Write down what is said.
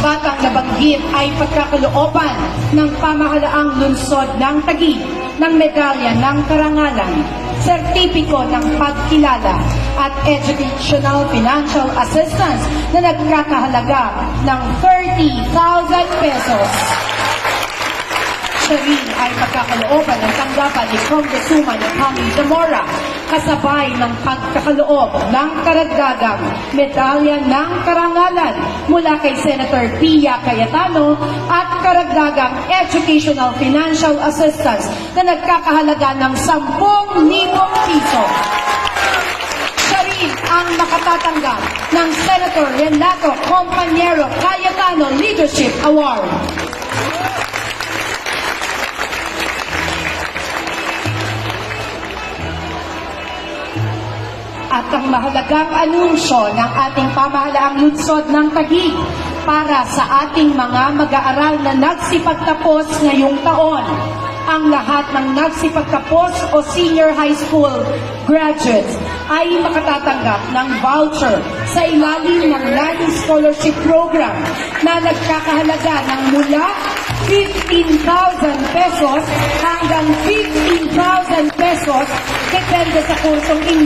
kadagatang nabanggit ay pagkakalooban ng pamahalaang lungsod ng Taguig ng medalya ng karangalan, sertipiko ng pagkilala at educational financial assistance na nagkakahalaga ng 30,000 pesos. Siya rin ay pagkakalooban ng tanggapan ni Congresswoman Connie Zamora kasabay ng pagkakaloob ng karagdagang medalya ng karangalan mula kay Senator Pia Cayetano at karagdagang educational financial assistance na nagkakahalaga ng 10,000 piso. Siya rin ang makatatanggap ng Senator Renato Compañero Cayetano Leadership Award. At ang mahalagang anunsyo ng ating pamahalaang lungsod ng Taguig para sa ating mga mag-aaral na nagsipagtapos ngayong taon. Ang lahat ng nagsipagtapos o senior high school graduates ay makatatanggap ng voucher sa ilalim ng Learning Scholarship Program na nagkakahalaga ng mula 15,000 pesos hanggang 50,000 pesos depende sa kursong inyo